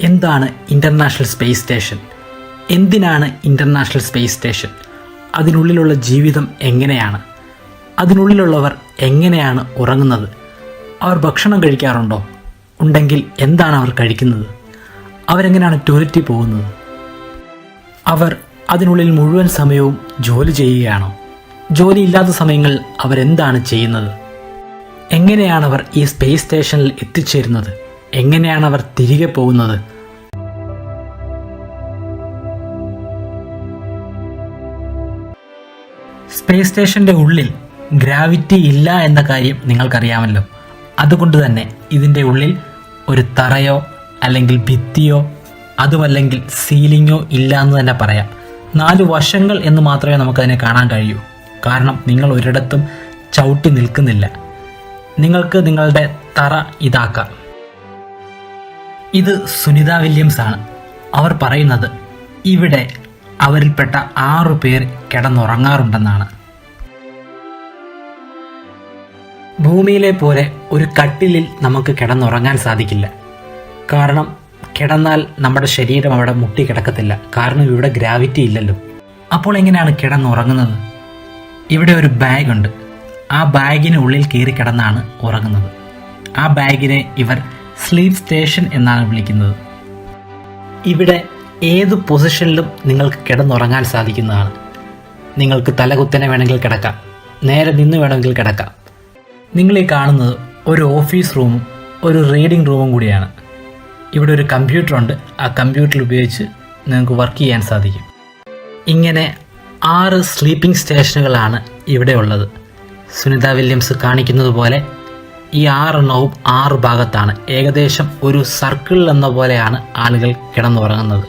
എന്താണ് international space station എന്തിനാണ് international space station അതിനുള്ളിലുള്ള ജീവിതം എങ്ങനെയാണ്? അതിനുള്ളിലുള്ളവർ എങ്ങനെയാണ് ഉറങ്ങുന്നത്? അവർ ഭക്ഷണം കഴിക്കാറുണ്ടോ? ഉണ്ടെങ്കിൽ എന്താണ് അവർ കഴിക്കുന്നത്? അവരെങ്ങനെയാണ് ടോയ്ലറ്റിൽ പോകുന്നത്? അവർ അതിനുള്ളിൽ മുഴുവൻ സമയവും ജോലി ചെയ്യുകയാണോ? ജോലിയില്ലാത്ത സമയങ്ങളിൽ അവരെന്താണ് ചെയ്യുന്നത്? എങ്ങനെയാണ് അവർ ഈ സ്പേസ് സ്റ്റേഷനിൽ എത്തിച്ചേരുന്നത്? എങ്ങനെയാണ് അവർ തിരികെ പോകുന്നത്? സ്പേസ് സ്റ്റേഷന്റെ ഉള്ളിൽ ഗ്രാവിറ്റി ഇല്ല എന്ന കാര്യം നിങ്ങൾക്കറിയാമല്ലോ. അതുകൊണ്ട് തന്നെ ഇതിന്റെ ഉള്ളിൽ ഒരു തറയോ അല്ലെങ്കിൽ ഭിത്തിയോ അതുമല്ലെങ്കിൽ സീലിങ്ങോ ഇല്ല എന്ന് തന്നെ പറയാം. നാല് വശങ്ങൾ എന്ന് മാത്രമേ നമുക്കതിനെ കാണാൻ കഴിയൂ. കാരണം നിങ്ങൾ ഒരിടത്തും ചവിട്ടി നിൽക്കുന്നില്ല. നിങ്ങൾക്ക് നിങ്ങളുടെ തറ ഇതാക്കാം. ഇത് സുനിത വില്യംസ് ആണ് അവർ പറയുന്നത് ഇവിടെ അവരിൽപ്പെട്ട ആറു പേർ കിടന്നുറങ്ങാറുണ്ടെന്നാണ്. ഭൂമിയിലെ പോലെ ഒരു കട്ടിലിൽ നമുക്ക് കിടന്നുറങ്ങാൻ സാധിക്കില്ല. കാരണം കിടന്നാൽ നമ്മുടെ ശരീരം അവിടെ മുട്ടി കിടക്കത്തില്ല. കാരണം ഇവിടെ ഗ്രാവിറ്റി ഇല്ലല്ലോ. അപ്പോൾ എങ്ങനെയാണ് കിടന്നുറങ്ങുന്നത്? ഇവിടെ ഒരു ബാഗുണ്ട് ആ ബാഗിന് ഉള്ളിൽ കയറി കിടന്നാണ് ഉറങ്ങുന്നത്. ആ ബാഗിനെ ഇവർ സ്ലീപ്പ് സ്റ്റേഷൻ എന്നാണ് വിളിക്കുന്നത്. ഇവിടെ ഏത് പൊസിഷനിലും നിങ്ങൾക്ക് കിടന്നുറങ്ങാൻ സാധിക്കുന്നതാണ്. നിങ്ങൾക്ക് തലകുത്തനെ വേണമെങ്കിൽ കിടക്കാം. നേരെ നിന്ന് വേണമെങ്കിൽ കിടക്കാം. നിങ്ങളീ കാണുന്നത് ഒരു ഓഫീസ് റൂമും ഒരു റീഡിംഗ് റൂമും കൂടിയാണ്. ഇവിടെ ഒരു കമ്പ്യൂട്ടറുണ്ട് ആ കമ്പ്യൂട്ടർ ഉപയോഗിച്ച് നിങ്ങൾക്ക് വർക്ക് ചെയ്യാൻ സാധിക്കും. ഇങ്ങനെ ആറ് സ്ലീപ്പിംഗ് സ്റ്റേഷനുകളാണ് ഇവിടെ ഉള്ളത്. സുനിത വില്യംസ് കാണിക്കുന്നത് പോലെ ഈ ആറെണ്ണവും ആറ് ഭാഗത്താണ്. ഏകദേശം ഒരു സർക്കിൾ എന്ന പോലെയാണ് ആളുകൾ കിടന്നുറങ്ങുന്നത്.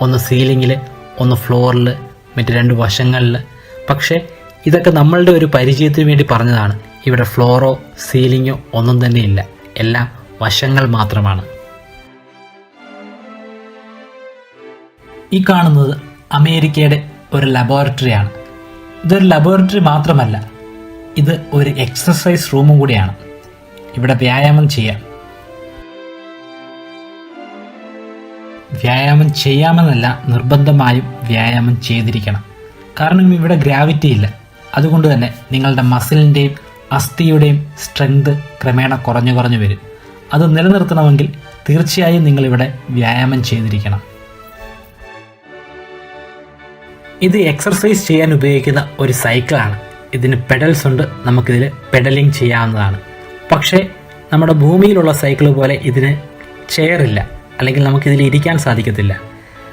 ഒന്ന് സീലിങ്ങിൽ ഒന്ന് ഫ്ലോറിൽ മറ്റ് രണ്ട് വശങ്ങളിൽ പക്ഷേ ഇതൊക്കെ നമ്മളുടെ ഒരു പരിചയത്തിന് വേണ്ടി പറഞ്ഞതാണ്. ഇവിടെ ഫ്ലോറോ സീലിങ്ങോ ഒന്നും തന്നെ ഇല്ല. എല്ലാം വശങ്ങൾ മാത്രമാണ്. ഈ കാണുന്നത് അമേരിക്കയുടെ ഒരു ലബോറട്ടറിയാണ് ഇതൊരു ലബോറട്ടറി മാത്രമല്ല ഇത് ഒരു എക്സസൈസ് റൂമും കൂടിയാണ്. ഇവിടെ വ്യായാമം ചെയ്യാം. വ്യായാമം ചെയ്യാമെന്നല്ല നിർബന്ധമായും വ്യായാമം ചെയ്തിരിക്കണം. കാരണം ഇവിടെ ഗ്രാവിറ്റി ഇല്ല. അതുകൊണ്ട് തന്നെ നിങ്ങളുടെ മസിലിന്റെയും അസ്ഥിയുടെയും സ്ട്രെങ്ത് ക്രമേണ കുറഞ്ഞു കുറഞ്ഞു വരും. അത് നിലനിർത്തണമെങ്കിൽ തീർച്ചയായും നിങ്ങളിവിടെ വ്യായാമം ചെയ്തിരിക്കണം. ഇത് എക്സർസൈസ് ചെയ്യാൻ ഉപയോഗിക്കുന്ന ഒരു സൈക്കിളാണ് ഇതിന് പെഡൽസ് ഉണ്ട്. നമുക്കിതിൽ പെഡലിംഗ് ചെയ്യാവുന്നതാണ്. പക്ഷേ നമ്മുടെ ഭൂമിയിലുള്ള സൈക്കിൾ പോലെ ഇതിന് ചെയറില്ല അല്ലെങ്കിൽ നമുക്കിതിൽ ഇരിക്കാൻ സാധിക്കത്തില്ല.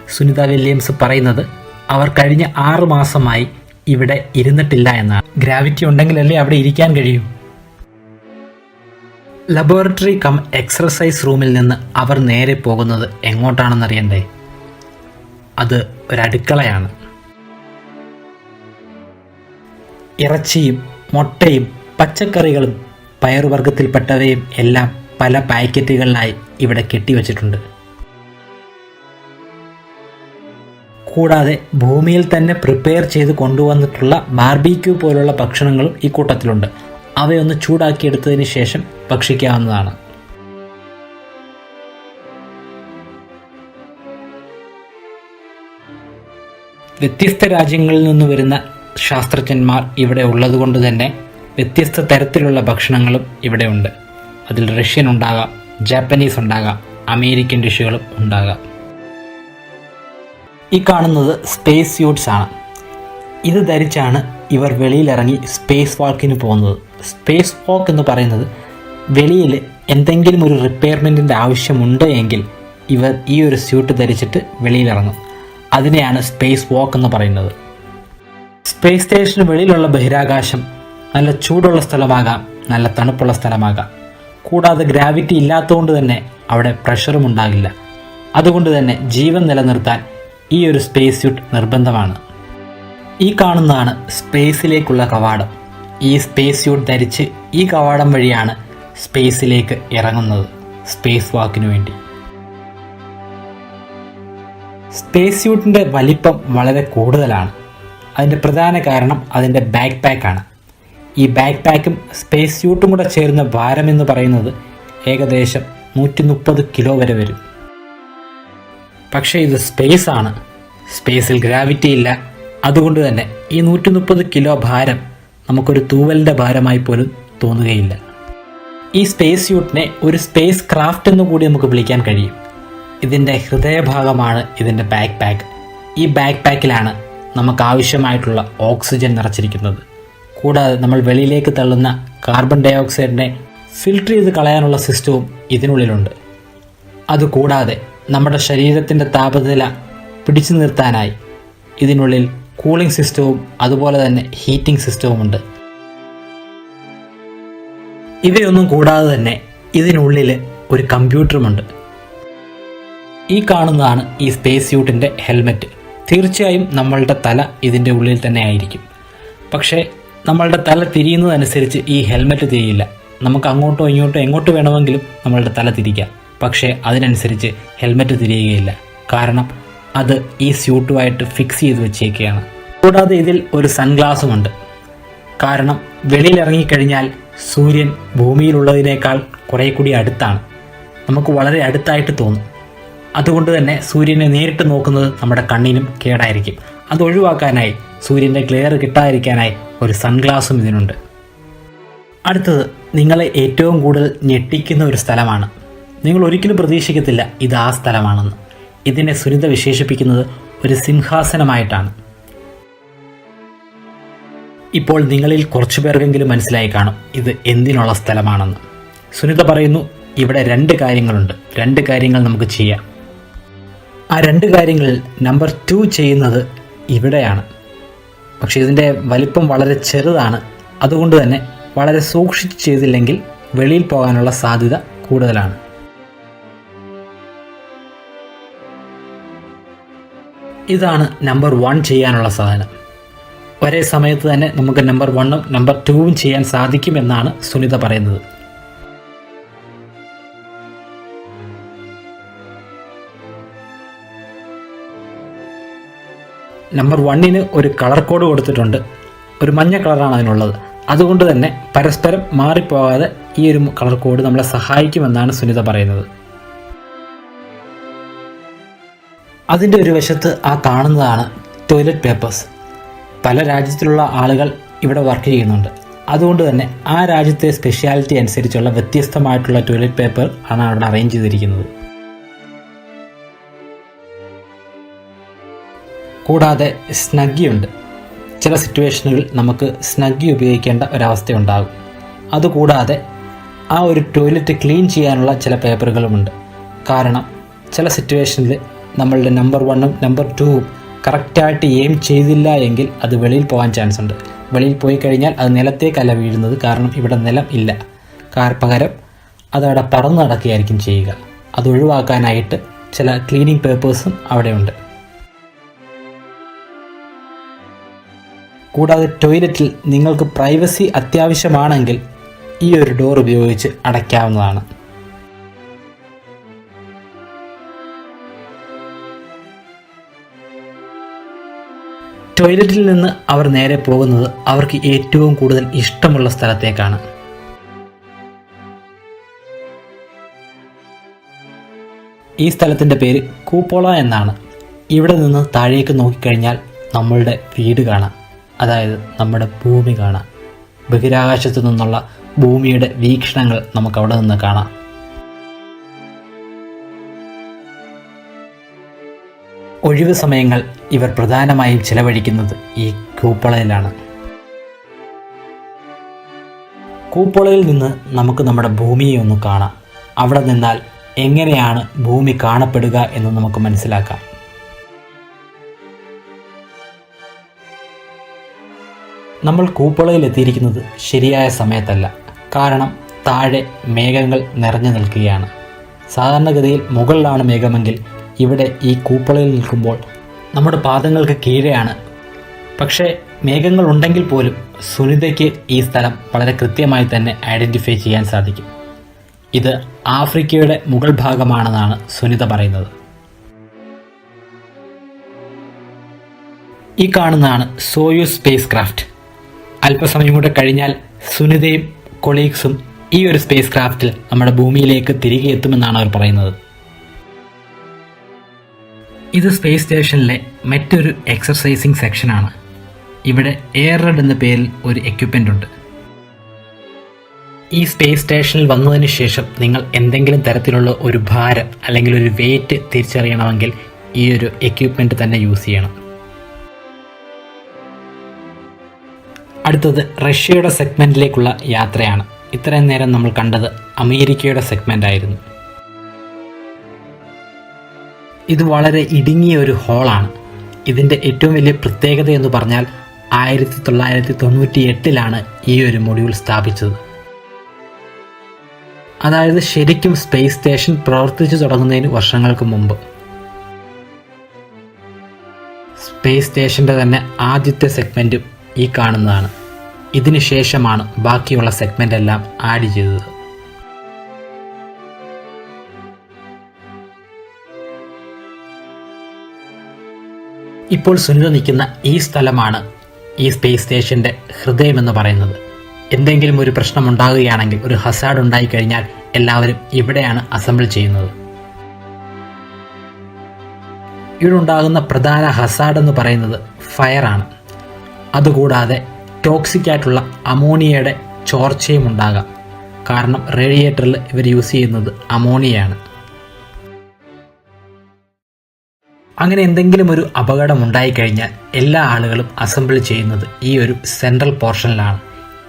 സുനിത വില്യംസ് പറയുന്നത് അവർ കഴിഞ്ഞ ആറ് മാസമായി ഇവിടെ ഇരുന്നിട്ടില്ല എന്നാണ്. ഗ്രാവിറ്റി ഉണ്ടെങ്കിലല്ലേ അവിടെ ഇരിക്കാൻ കഴിയൂ. ലബോറട്ടറി കം എക്സർസൈസ് റൂമിൽ നിന്ന് അവർ നേരെ പോകുന്നത് എങ്ങോട്ടാണെന്നറിയണ്ടേ? അത് ഒരടുക്കളയാണ് ഇറച്ചിയും മുട്ടയും പച്ചക്കറികളും പയറുവർഗത്തിൽപ്പെട്ടവയും എല്ലാം പല പാക്കറ്റുകളിലായി ഇവിടെ കെട്ടിവച്ചിട്ടുണ്ട്. കൂടാതെ ഭൂമിയിൽ തന്നെ പ്രിപ്പയർ ചെയ്ത് കൊണ്ടുവന്നിട്ടുള്ള ബാർബിക്യൂ പോലുള്ള ഭക്ഷണങ്ങളും ഈ കൂട്ടത്തിലുണ്ട്. അവയൊന്ന് ചൂടാക്കിയെടുത്തതിന് ശേഷം ഭക്ഷിക്കാവുന്നതാണ്. വ്യത്യസ്ത രാജ്യങ്ങളിൽ നിന്ന് വരുന്ന ശാസ്ത്രജ്ഞന്മാർ ഇവിടെ ഉള്ളതുകൊണ്ട് തന്നെ വ്യത്യസ്ത തരത്തിലുള്ള ഭക്ഷണങ്ങളും ഇവിടെ ഉണ്ട്. അതിൽ റഷ്യൻ ഉണ്ടാകാം ജാപ്പനീസ് ഉണ്ടാകാം അമേരിക്കൻ ഡിഷുകളും ഉണ്ടാകാം. ഈ കാണുന്നത് സ്പേസ് സ്യൂട്ട്സ് ആണ്. ഇത് ധരിച്ചാണ് ഇവർ വെളിയിലിറങ്ങി സ്പേസ് വാക്കിന് പോകുന്നത്. സ്പേസ് വാക്ക് എന്ന് പറയുന്നത് വെളിയിൽ എന്തെങ്കിലും ഒരു റിപ്പയർമെന്റിന്റെ ആവശ്യമുണ്ട് എങ്കിൽ ഇവർ ഈ ഒരു സ്യൂട്ട് ധരിച്ചിട്ട് വെളിയിലിറങ്ങും. അതിനെയാണ് സ്പേസ് വാക്ക് എന്ന് പറയുന്നത്. സ്പേസ് സ്റ്റേഷന് വെളിയിലുള്ള ബഹിരാകാശം നല്ല ചൂടുള്ള സ്ഥലമാകാം നല്ല തണുപ്പുള്ള സ്ഥലമാകാം. കൂടാതെ ഗ്രാവിറ്റി ഇല്ലാത്തതുകൊണ്ട് തന്നെ അവിടെ പ്രഷറും ഉണ്ടാകില്ല. അതുകൊണ്ട് തന്നെ ജീവൻ നിലനിർത്താൻ ഈ ഒരു സ്പേസ് സ്യൂട്ട് നിർബന്ധമാണ്. ഈ കാണുന്നതാണ് സ്പേസിലേക്കുള്ള കവാടം. ഈ സ്പേസ് സ്യൂട്ട് ധരിച്ച് ഈ കവാടം വഴിയാണ് സ്പേസിലേക്ക് ഇറങ്ങുന്നത് സ്പേസ് വാക്കിനു വേണ്ടി. സ്പേസ് സ്യൂട്ടിന്റെ വലിപ്പം വളരെ കൂടുതലാണ്. അതിന്റെ പ്രധാന കാരണം അതിന്റെ ബാക്ക് പാക്കാണ് ഈ ബാക്ക് പാക്കും സ്പേസ് സ്യൂട്ടും കൂടെ ചേർന്ന ഭാരം എന്ന് പറയുന്നത് ഏകദേശം നൂറ്റി മുപ്പത് കിലോ വരെ വരും. പക്ഷേ ഇത് സ്പേസ് ആണ്. സ്പേസിൽ ഗ്രാവിറ്റി ഇല്ല. അതുകൊണ്ട് തന്നെ ഈ നൂറ്റി മുപ്പത് കിലോ ഭാരം നമുക്കൊരു തൂവലിന്റെ ഭാരമായി പോലും തോന്നുകയില്ല. ഈ സ്പേസ് സ്യൂട്ടിനെ ഒരു സ്പേസ് ക്രാഫ്റ്റ് എന്ന് കൂടി നമുക്ക് വിളിക്കാൻ കഴിയും. ഇതിന്റെ ഹൃദയഭാഗമാണ് ഇതിന്റെ ബാക്ക് പാക്ക് ഈ ബാക്ക് പാക്കിലാണ് നമുക്ക് ആവശ്യമായിട്ടുള്ള ഓക്സിജൻ നിറച്ചിരിക്കുന്നത്. കൂടാതെ നമ്മൾ വെളിയിലേക്ക് തള്ളുന്ന കാർബൺ ഡൈ ഓക്സൈഡിനെ ഫിൽട്ടർ ചെയ്ത് കളയാനുള്ള സിസ്റ്റവും ഇതിനുള്ളിലുണ്ട്. അതുകൂടാതെ നമ്മുടെ ശരീരത്തിന്റെ താപനില പിടിച്ചു നിർത്താനായി ഇതിനുള്ളിൽ കൂളിംഗ് സിസ്റ്റവും അതുപോലെ തന്നെ ഹീറ്റിംഗ് സിസ്റ്റവും സിസ്റ്റവുമുണ്ട് ഇവയൊന്നും കൂടാതെ തന്നെ ഇതിനുള്ളിൽ ഒരു കമ്പ്യൂട്ടറുമുണ്ട് ഈ കാണുന്നതാണ് ഈ സ്പേസ് സ്യൂട്ടിന്റെ ഹെൽമെറ്റ് തീർച്ചയായും നമ്മളുടെ തല ഇതിന്റെ ഉള്ളിൽ തന്നെ ആയിരിക്കും. പക്ഷേ നമ്മളുടെ തല തിരിയുന്നതനുസരിച്ച് ഈ ഹെൽമെറ്റ് തിരിയില്ല. നമുക്ക് അങ്ങോട്ടോ ഇങ്ങോട്ടോ എങ്ങോട്ട് വേണമെങ്കിലും നമ്മളുടെ തല തിരിക്കാം. പക്ഷേ അതിനനുസരിച്ച് ഹെൽമെറ്റ് തിരിയുകയില്ല. കാരണം അത് ഈ സ്യൂട്ടുമായിട്ട് ഫിക്സ് ചെയ്ത് വെച്ചേക്കുകയാണ് കൂടാതെ ഇതിൽ ഒരു സൺഗ്ലാസുമുണ്ട്. കാരണം വെളിയിൽ ഇറങ്ങിക്കഴിഞ്ഞാൽ സൂര്യൻ ഭൂമിയിലുള്ളതിനേക്കാൾ കുറേ കൂടി അടുത്താണ്. നമുക്ക് വളരെ അടുത്തായിട്ട് തോന്നും. അതുകൊണ്ട് തന്നെ സൂര്യനെ നേരിട്ട് നോക്കുന്നത് നമ്മുടെ കണ്ണിനും കേടായിരിക്കും. അത് ഒഴിവാക്കാനായി സൂര്യന്റെ ക്ലിയർ കിട്ടാതിരിക്കാനായി ഒരു സൺഗ്ലാസും ഇതിനുണ്ട്. അടുത്തത് നിങ്ങളെ ഏറ്റവും കൂടുതൽ ഞെട്ടിക്കുന്ന ഒരു സ്ഥലമാണ്. നിങ്ങൾ ഒരിക്കലും പ്രതീക്ഷിക്കത്തില്ല ഇത് ആ സ്ഥലമാണെന്ന്. ഇതിനെ സുനിത വിശേഷിപ്പിക്കുന്നത് ഒരു സിംഹാസനമായിട്ടാണ്. ഇപ്പോൾ നിങ്ങളിൽ കുറച്ചു പേർക്കെങ്കിലും മനസ്സിലായി കാണും ഇത് എന്തിനുള്ള സ്ഥലമാണെന്ന്. സുനിത പറയുന്നു ഇവിടെ രണ്ട് കാര്യങ്ങളുണ്ട്. രണ്ട് കാര്യങ്ങൾ നമുക്ക് ചെയ്യാം. ആ രണ്ട് കാര്യങ്ങളിൽ നമ്പർ ടു ചെയ്യുന്നത് ഇവിടെയാണ്. പക്ഷേ ഇതിന്റെ വലിപ്പം വളരെ ചെറുതാണ്. അതുകൊണ്ട് തന്നെ വളരെ സൂക്ഷിച്ച് ചെയ്തില്ലെങ്കിൽ വെളിയിൽ പോകാനുള്ള സാധ്യത കൂടുതലാണ്. ഇതാണ് നമ്പർ വൺ ചെയ്യാനുള്ള സാധനം. ഒരേ സമയത്ത് തന്നെ നമുക്ക് നമ്പർ വണ്ണും നമ്പർ ടുവും ചെയ്യാൻ സാധിക്കുമെന്നാണ് സുനിത പറയുന്നത്. നമ്പർ വണ്ണിന് ഒരു കളർ കോഡ് കൊടുത്തിട്ടുണ്ട്. ഒരു മഞ്ഞ കളറാണ് അതിനുള്ളത്. അതുകൊണ്ട് തന്നെ പരസ്പരം മാറിപ്പോകാതെ ഈ ഒരു കളർ കോഡ് നമ്മളെ സഹായിക്കുമെന്നാണ് സുനിത പറയുന്നത്. അതിന്റെ ഒരു വശത്ത് ആ കാണുന്നതാണ് ടോയ്ലറ്റ് പേപ്പേഴ്സ് പല രാജ്യത്തിലുള്ള ആളുകൾ ഇവിടെ വർക്ക് ചെയ്യുന്നുണ്ട്. അതുകൊണ്ട് തന്നെ ആ രാജ്യത്തെ സ്പെഷ്യാലിറ്റി അനുസരിച്ചുള്ള വ്യത്യസ്തമായിട്ടുള്ള ടോയ്ലറ്റ് പേപ്പർ ആണ് അവിടെ അറേഞ്ച് ചെയ്തിരിക്കുന്നത്. കൂടാതെ സ്നഗ്ഗിയുണ്ട്. ചില സിറ്റുവേഷനുകളിൽ നമുക്ക് സ്നഗ്ഗി ഉപയോഗിക്കേണ്ട ഒരവസ്ഥയുണ്ടാകും. അതുകൂടാതെ ആ ഒരു ടോയ്ലറ്റ് ക്ലീൻ ചെയ്യാനുള്ള ചില പേപ്പറുകളുമുണ്ട്. കാരണം ചില സിറ്റുവേഷനിൽ നമ്മളുടെ നമ്പർ വണ്ണും നമ്പർ ടൂവും കറക്റ്റായിട്ട് എയിം ചെയ്തില്ല എങ്കിൽ അത് വെളിയിൽ പോകാൻ ചാൻസ് ഉണ്ട് വെളിയിൽ പോയി കഴിഞ്ഞാൽ അത് നിലത്തേക്കല്ല വീഴുന്നത്. കാരണം ഇവിടെ നിലം ഇല്ല. കാർ പകരം അതവിടെ പറന്ന് നടക്കുകയായിരിക്കും ചെയ്യുക. അത് ഒഴിവാക്കാനായിട്ട് ചില ക്ലീനിങ് പേപ്പേഴ്സും അവിടെയുണ്ട്. കൂടാതെ ടോയ്ലറ്റിൽ നിങ്ങൾക്ക് പ്രൈവസി അത്യാവശ്യമാണെങ്കിൽ ഈ ഒരു ഡോർ ഉപയോഗിച്ച് അടയ്ക്കാവുന്നതാണ്. ടോയ്ലറ്റിൽ നിന്ന് അവർ നേരെ പോകുന്നത് അവർക്ക് ഏറ്റവും കൂടുതൽ ഇഷ്ടമുള്ള സ്ഥലത്തേക്കാണ്. ഈ സ്ഥലത്തിന്റെ പേര് കൂപ്പോള എന്നാണ്. ഇവിടെ നിന്ന് താഴേക്ക് നോക്കിക്കഴിഞ്ഞാൽ നമ്മളുടെ വീട് കാണാം. അതായത് നമ്മുടെ ഭൂമി കാണാം ബഹിരാകാശത്തു നിന്നുള്ള ഭൂമിയുടെ വീക്ഷണങ്ങൾ നമുക്ക് അവിടെ നിന്ന് കാണാം. ഒഴിവ് സമയങ്ങൾ ഇവർ പ്രധാനമായും ചിലവഴിക്കുന്നത് ഈ കൂപ്പളയിലാണ്. കൂപ്പളയിൽ നിന്ന് നമുക്ക് നമ്മുടെ ഭൂമിയെ ഒന്ന് കാണാം. അവിടെ നിന്നാൽ എങ്ങനെയാണ് ഭൂമി കാണപ്പെടുക എന്ന് നമുക്ക് മനസ്സിലാക്കാം. നമ്മൾ കൂപ്പളയിൽ എത്തിയിരിക്കുന്നത് ശരിയായ സമയത്തല്ല. കാരണം താഴെ മേഘങ്ങൾ നിറഞ്ഞു നിൽക്കുകയാണ്. സാധാരണഗതിയിൽ മുകളിലാണ് മേഘമെങ്കിൽ ഇവിടെ ഈ കൂപ്പളയിൽ നിൽക്കുമ്പോൾ നമ്മുടെ പാദങ്ങൾക്ക് കീഴെയാണ്. പക്ഷേ മേഘങ്ങൾ ഉണ്ടെങ്കിൽ പോലും സുനിതയ്ക്ക് ഈ സ്ഥലം വളരെ കൃത്യമായി തന്നെ ഐഡന്റിഫൈ ചെയ്യാൻ സാധിക്കും. ഇത് ആഫ്രിക്കയുടെ മുകൾ ഭാഗമാണെന്നാണ് സുനിത പറയുന്നത്. ഈ കാണുന്നതാണ് സോയു സ്പേസ് ക്രാഫ്റ്റ് അല്പസമയം കൂടെ കഴിഞ്ഞാൽ സുനിതയും കൊളീഗ്സും ഈ ഒരു സ്പേസ് ക്രാഫ്റ്റിൽ നമ്മുടെ ഭൂമിയിലേക്ക് തിരികെ എത്തുമെന്നാണ് അവർ പറയുന്നത്. ഇത് സ്പേസ് സ്റ്റേഷനിലെ മറ്റൊരു എക്സർസൈസിങ് സെക്ഷനാണ് ഇവിടെ എയർ റെഡ് എന്ന പേരിൽ ഒരു എക്യുപ്മെന്റ് ഉണ്ട്. ഈ സ്പേസ് സ്റ്റേഷനിൽ വന്നതിന് ശേഷം നിങ്ങൾ എന്തെങ്കിലും തരത്തിലുള്ള ഒരു ഭാരം അല്ലെങ്കിൽ ഒരു വെയിറ്റ് തിരിച്ചറിയണമെങ്കിൽ ഈ ഒരു എക്യുപ്മെന്റ് തന്നെ യൂസ് ചെയ്യണം. അടുത്തത് റഷ്യയുടെ സെഗ്മെന്റിലേക്കുള്ള യാത്രയാണ്. ഇത്രയും നേരം നമ്മൾ കണ്ടത് അമേരിക്കയുടെ സെഗ്മെന്റ് ആയിരുന്നു ഇത് വളരെ ഇടുങ്ങിയ ഒരു ഹോളാണ്. ഇതിന്റെ ഏറ്റവും വലിയ പ്രത്യേകത എന്ന് പറഞ്ഞാൽ ആയിരത്തി തൊള്ളായിരത്തി തൊണ്ണൂറ്റി എട്ടിലാണ് ഈ ഒരു മൊഡ്യൂൾ സ്ഥാപിച്ചത്. അതായത് ശരിക്കും സ്പേസ് സ്റ്റേഷൻ പ്രവർത്തിച്ചു തുടങ്ങുന്നതിന് വർഷങ്ങൾക്ക് മുമ്പ്. സ്പേസ് സ്റ്റേഷന്റെ തന്നെ ആദ്യത്തെ സെഗ്മെന്റും ഈ കാണുന്നതാണ്. ഇതിനു ശേഷമാണ് ബാക്കിയുള്ള സെഗ്മെന്റ് എല്ലാം ആഡ് ചെയ്തത്. ഇപ്പോൾ സുനിത നിൽക്കുന്ന ഈ സ്ഥലമാണ് ഈ സ്പേസ് സ്റ്റേഷന്റെ ഹൃദയം എന്ന് പറയുന്നത്. എന്തെങ്കിലും ഒരു പ്രശ്നം ഉണ്ടാകുകയാണെങ്കിൽ ഒരു ഹസാഡ് ഉണ്ടായി കഴിഞ്ഞാൽ എല്ലാവരും ഇവിടെയാണ് അസംബിൾ ചെയ്യുന്നത്. ഇവിടെ ഉണ്ടാകുന്ന പ്രധാന ഹസാഡ് എന്ന് പറയുന്നത് ഫയറാണ് അതുകൂടാതെ ടോക്സിക് ആയിട്ടുള്ള അമോണിയയുടെ ചോർച്ചയും ഉണ്ടാകാം. കാരണം റേഡിയേറ്ററിൽ ഇവർ യൂസ് ചെയ്യുന്നത് അമോണിയയാണ്. അങ്ങനെ എന്തെങ്കിലും ഒരു അപകടം ഉണ്ടായിക്കഴിഞ്ഞാൽ എല്ലാ ആളുകളും അസംബിൾ ചെയ്യുന്നത് ഈ ഒരു സെൻട്രൽ പോർഷനിലാണ്.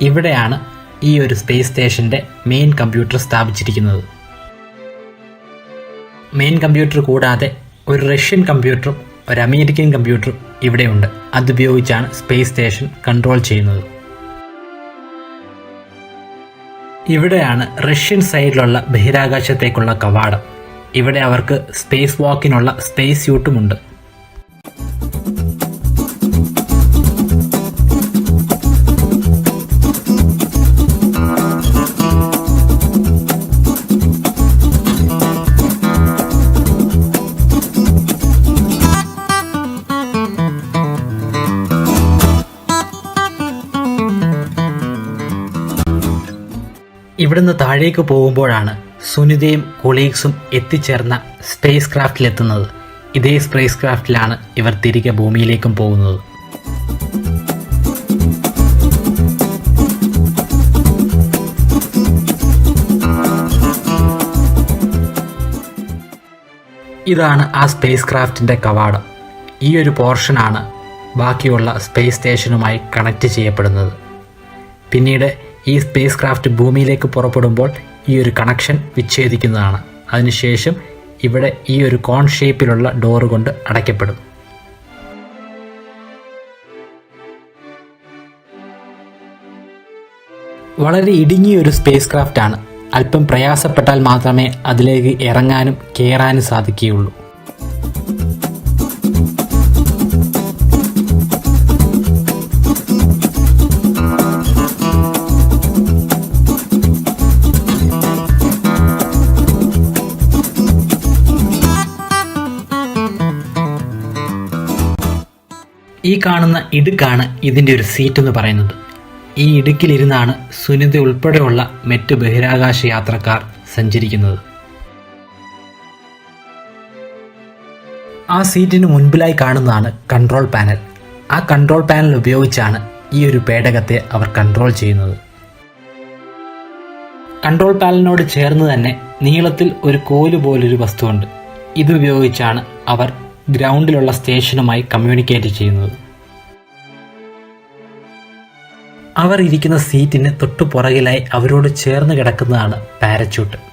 ഇവിടെയാണ് ഈ ഒരു സ്പേസ് സ്റ്റേഷന്റെ മെയിൻ കമ്പ്യൂട്ടർ സ്ഥാപിച്ചിരിക്കുന്നത്. മെയിൻ കമ്പ്യൂട്ടർ കൂടാതെ ഒരു റഷ്യൻ കമ്പ്യൂട്ടറും ഒരു അമേരിക്കൻ കമ്പ്യൂട്ടർ ഇവിടെയുണ്ട്. അതുപയോഗിച്ചാണ് സ്പേസ് സ്റ്റേഷൻ കൺട്രോൾ ചെയ്യുന്നത്. ഇവിടെയാണ് റഷ്യൻ സൈഡിലുള്ള ബഹിരാകാശത്തേക്കുള്ള കവാടം. ഇവിടെ അവർക്ക് സ്പേസ് വാക്കിനുള്ള സ്പേസ് സ്യൂട്ടുമുണ്ട് ഇവിടുന്ന് താഴേക്ക് പോകുമ്പോഴാണ് സുനിതയും കൊളീഗ്സും എത്തിച്ചേർന്ന സ്പേസ് ക്രാഫ്റ്റിലെത്തുന്നത് ഇതേ സ്പേസ് ക്രാഫ്റ്റിലാണ് ഇവർ തിരികെ ഭൂമിയിലേക്കും പോകുന്നത്. ഇതാണ് ആ സ്പേസ് ക്രാഫ്റ്റിന്റെ കവാടം. ഈ ഒരു പോർഷനാണ് ബാക്കിയുള്ള സ്പേസ് സ്റ്റേഷനുമായി കണക്റ്റ് ചെയ്യപ്പെടുന്നത്. പിന്നീട് ഈ സ്പേസ് ക്രാഫ്റ്റ് ഭൂമിയിലേക്ക് പുറപ്പെടുമ്പോൾ ഈ ഒരു കണക്ഷൻ വിച്ഛേദിക്കുന്നതാണ്. അതിനുശേഷം ഇവിടെ ഈ ഒരു കോൺ ഷേപ്പിലുള്ള ഡോറ് കൊണ്ട് അടയ്ക്കപ്പെടും. വളരെ ഇടുങ്ങിയ ഒരു സ്പേസ് ക്രാഫ്റ്റ് ആണ്. അല്പം പ്രയാസപ്പെട്ടാൽ മാത്രമേ അതിലേക്ക് ഇറങ്ങാനും കയറാനും സാധിക്കുകയുള്ളൂ. ഈ കാണുന്ന ഇടുക്കാണ് ഇതിന്റെ ഒരു സീറ്റ് എന്ന് പറയുന്നത്. ഈ ഇടുക്കിലിരുന്നാണ് സുനിത ഉൾപ്പെടെയുള്ള മറ്റ് ബഹിരാകാശ യാത്രക്കാർ സഞ്ചരിക്കുന്നത്. ആ സീറ്റിന് മുൻപിലായി കാണുന്നതാണ് കൺട്രോൾ പാനൽ ആ കൺട്രോൾ പാനൽ ഉപയോഗിച്ചാണ് ഈ ഒരു പേടകത്തെ അവർ കൺട്രോൾ ചെയ്യുന്നത്. കൺട്രോൾ പാനലിനോട് ചേർന്ന് തന്നെ നീളത്തിൽ ഒരു കോൽ പോലൊരു വസ്തുവുണ്ട്. ഇതുപയോഗിച്ചാണ് അവർ ഗ്രൗണ്ടിലുള്ള സ്റ്റേഷനുമായി കമ്മ്യൂണിക്കേറ്റ് ചെയ്യുന്നത്. അവർ ഇരിക്കുന്ന സീറ്റിന് തൊട്ടു പുറകിലായി അവരോട് ചേർന്ന് കിടക്കുന്നതാണ് പാരച്യൂട്ട്.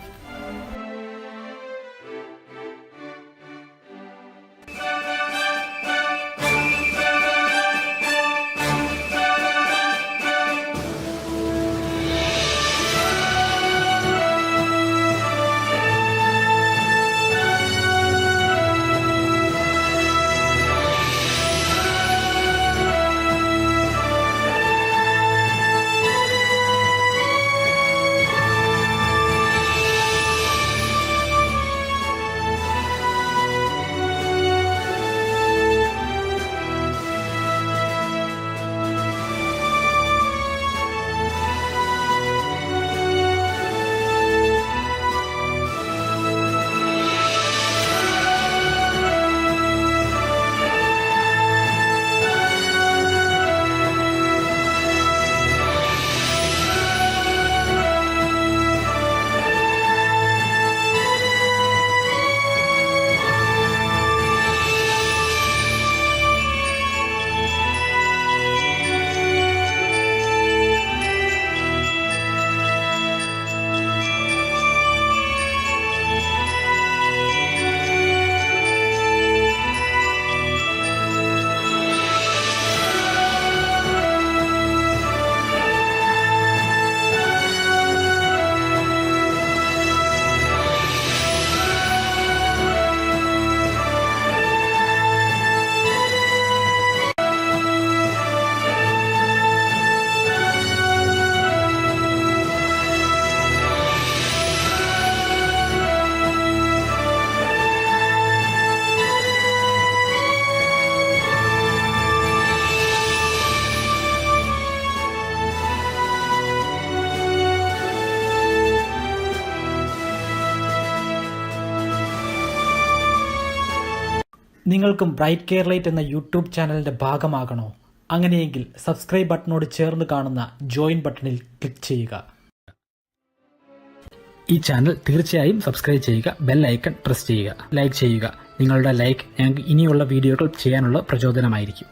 നിങ്ങൾക്കും ബ്രൈറ്റ് കെയർലൈറ്റ് എന്ന യൂട്യൂബ് ചാനലിന്റെ ഭാഗമാകണോ? അങ്ങനെയെങ്കിൽ സബ്സ്ക്രൈബ് ബട്ടണോട് ചേർന്ന് കാണുന്ന ജോയിൻ ബട്ടണിൽ ക്ലിക്ക് ചെയ്യുക. ഈ ചാനൽ തീർച്ചയായും സബ്സ്ക്രൈബ് ചെയ്യുക ബെൽ ഐക്കൺ പ്രസ് ചെയ്യുക ലൈക്ക് ചെയ്യുക. നിങ്ങളുടെ ലൈക്ക് ഞങ്ങൾക്ക് ഇനിയുള്ള വീഡിയോകൾ ചെയ്യാനുള്ള പ്രചോദനമായിരിക്കും.